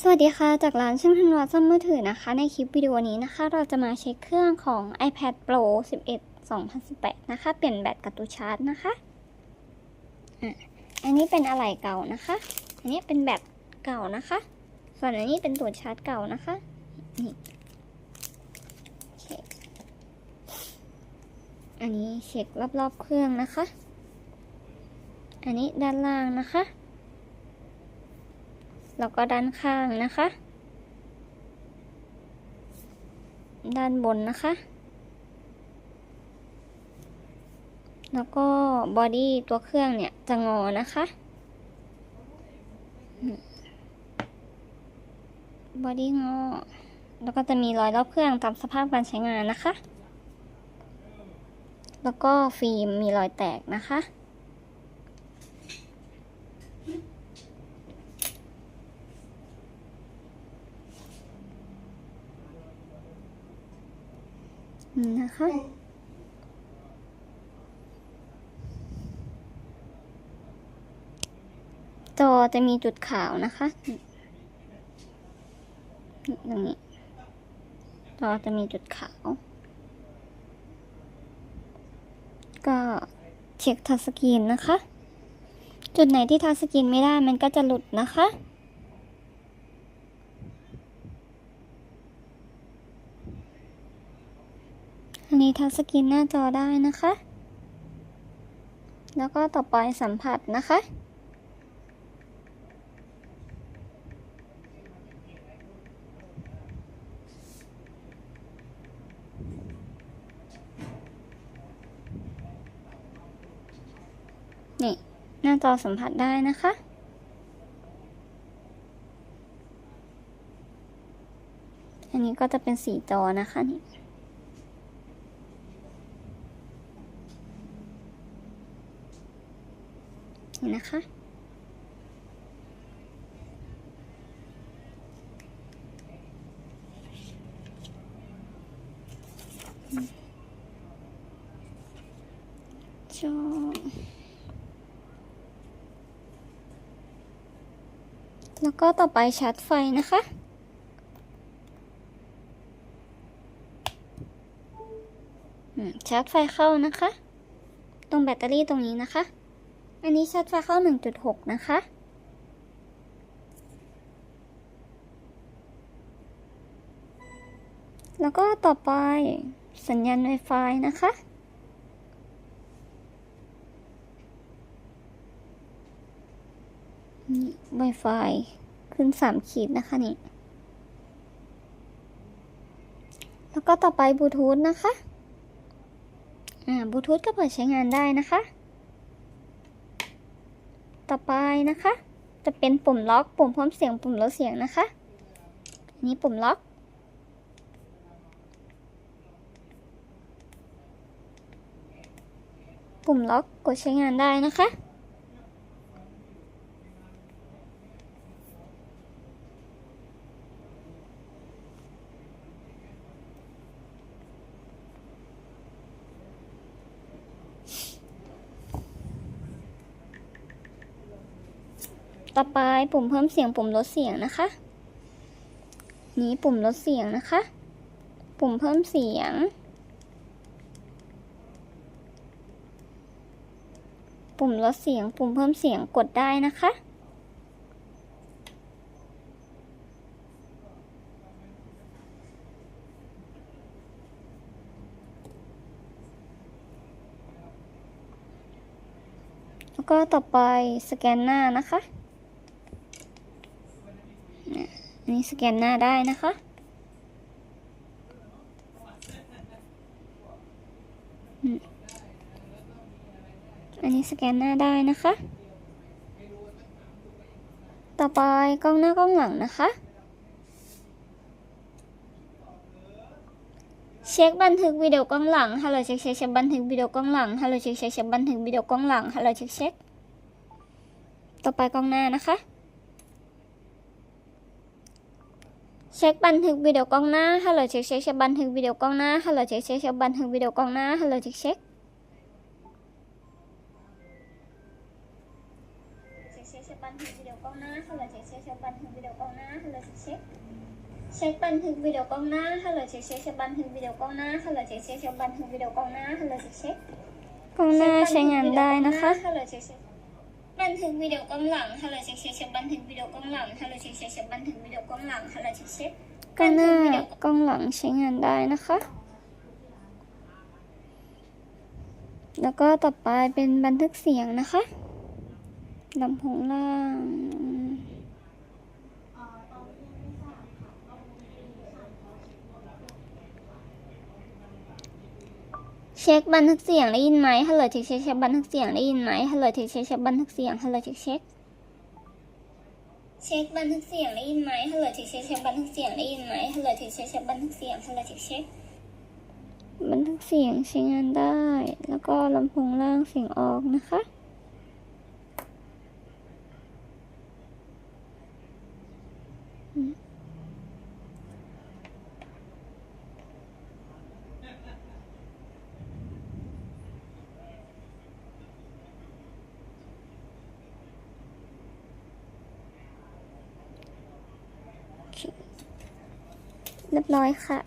สวัสดีค่ะ จากร้านช่างทันวาซ่อมมือถือนะคะ ในคลิปวิดีโอนี้นะคะ เราจะมาเช็คเครื่องของ iPad Pro 11 2018 นะคะ เปลี่ยนแบตกับตัวชาร์จนะคะอะอันนี้เป็นอะไหล่เก่านะคะ อันนี้เป็นแบตเก่านะคะ ส่วนอันนี้เป็นตัวชาร์จเก่านะคะนี่เช็คอันนี้เช็ครอบๆเครื่องนะคะ อันนี้ด้านล่างนะคะ แล้วก็ด้านข้างนะคะ ด้านบนนะคะ แล้วก็บอดี้ตัวเครื่องเนี่ยจะงอนะคะบอดี้งอ แล้วก็จะมีรอยรอบเครื่องตามสภาพการใช้งานนะคะ แล้วก็ฟิล์มมีรอยแตกนะคะ นะคะ จอจะมีจุดขาวนะคะตรงนี้จอจะมีจุดขาว ก็เช็คทัชสกรีนนะคะ จุดไหนที่ทัชสกรีนไม่ได้มันก็จะหลุดนะคะ อันนี้ทัชสกรีนหน้าจอได้นะคะ แล้วก็ต่อไปสัมผัสนะคะ นี่หน้าจอสัมผัสได้นะคะอันนี้ก็จะเป็นสีจอนะคะนี่ นี่นะคะจอแล้วก็ต่อไปชาร์จไฟนะคะชาร์จไฟเข้านะคะ ตรงแบตเตอรี่ตรงนี้นะคะ อันนี้ชาร์จไฟเข้า 1.6 นะคะ แล้วก็ต่อไปสัญญาณ Wi-Fi นะคะนี่ Wi-Fi ขึ้น 3 ขีดนะคะนี่ แล้วก็ต่อไปบลูทูธนะคะ อ่าบลูทูธก็เปิดใช้งานได้นะคะ ต่อไปนะคะ จะเป็นปุ่มล็อกปุ่มพร้อมเสียงปุ่มลดเสียงนะคะอันนี้ปุ่มล็อก ปุ่มล็อกกดใช้งานได้นะคะ ต่อไปปุ่มเพิ่มเสียงปุ่มลดเสียงนะคะ นี้ปุ่มลดเสียงนะคะ ปุ่มเพิ่มเสียง ปุ่มลดเสียง ปุ่มเพิ่มเสียงกดได้นะคะแล้วก็ต่อไปสแกนหน้านะคะเนี่ยอันนี้สแกนหน้าได้นะคะ อันนี้สแกนหน้าได้นะคะ ต่อไปกล้องหน้ากล้องหลังนะคะ เช็คบันทึกวิดีโอกล้องหลัง ฮัลโหลเช็คเช็คเช็คบันทึกวิดีโอกล้องหลัง ฮัลโหลเช็คเช็คเช็คบันทึกวิดีโอกล้องหลัง ฮัลโหลเช็คเช็ค ต่อไปกล้องหน้านะคะ เช็คบันทึกวิดีโอกล้องหน้า ฮัลโหลเช็คเช็คเช็คบันทึกวิดีโอกล้องหน้า ฮัลโหลเช็คเช็คเช็คบันทึกวิดีโอกล้องหน้า ฮัลโหลเช็คเช็คเช็คเช็คเช็คบันทึกวิดีโอกกล้องหน้า ฮัลโหลเช็คเช็คเช็คบันทึกวิดีโอกล้องหน้า ฮัลโหลเช็คเช็คเช็คบันทึกวิดีโอกล้องหน้า ฮัลโหลเช็คเช็คเช็คบันทึกวิดีโอกล้องหน้า ฮัลโหลเช็คเช็คเช็คบันทึกวิดีโอกล้องหน้า ฮัลโหลเช็คเช็คกล้องหน้าใช้งานได้นะคะ บันทึกวิดีโอกล้องหลังฮัลโหลเช็คเช็คเช็คบันทึกวิดีโอกล้องหลังฮัลโหลเช็คเช็คเช็คบันทึกวิดีโอกล้องหลังฮัลโหลเช็คเช็คก็หน้ากล้องหลังใช้งานได้นะคะ แล้วก็ต่อไปเป็นบันทึกเสียงนะคะลำโพงล่าง เช็คบันทึกเสียงได้ยินไหมฮัลโหลเช็คเช็คเช็คบันทึกเสียงได้ยินไหมฮัลโหลเช็คเช็คเช็คบันทึกเสียงฮัลโหลเช็คเช็คเช็คบันทึกเสียงได้ยินไหมฮัลโหลเช็คเช็คเช็คบันทึกเสียงได้ยินไหมฮัลโหลเช็คเช็คเช็คบันทึกเสียงฮัลโหลเช็คเช็คบันทึกเสียงใช้งานได้ แล้วก็ลำโพงล่างเสียงออกนะคะ เรียบร้อยค่ะ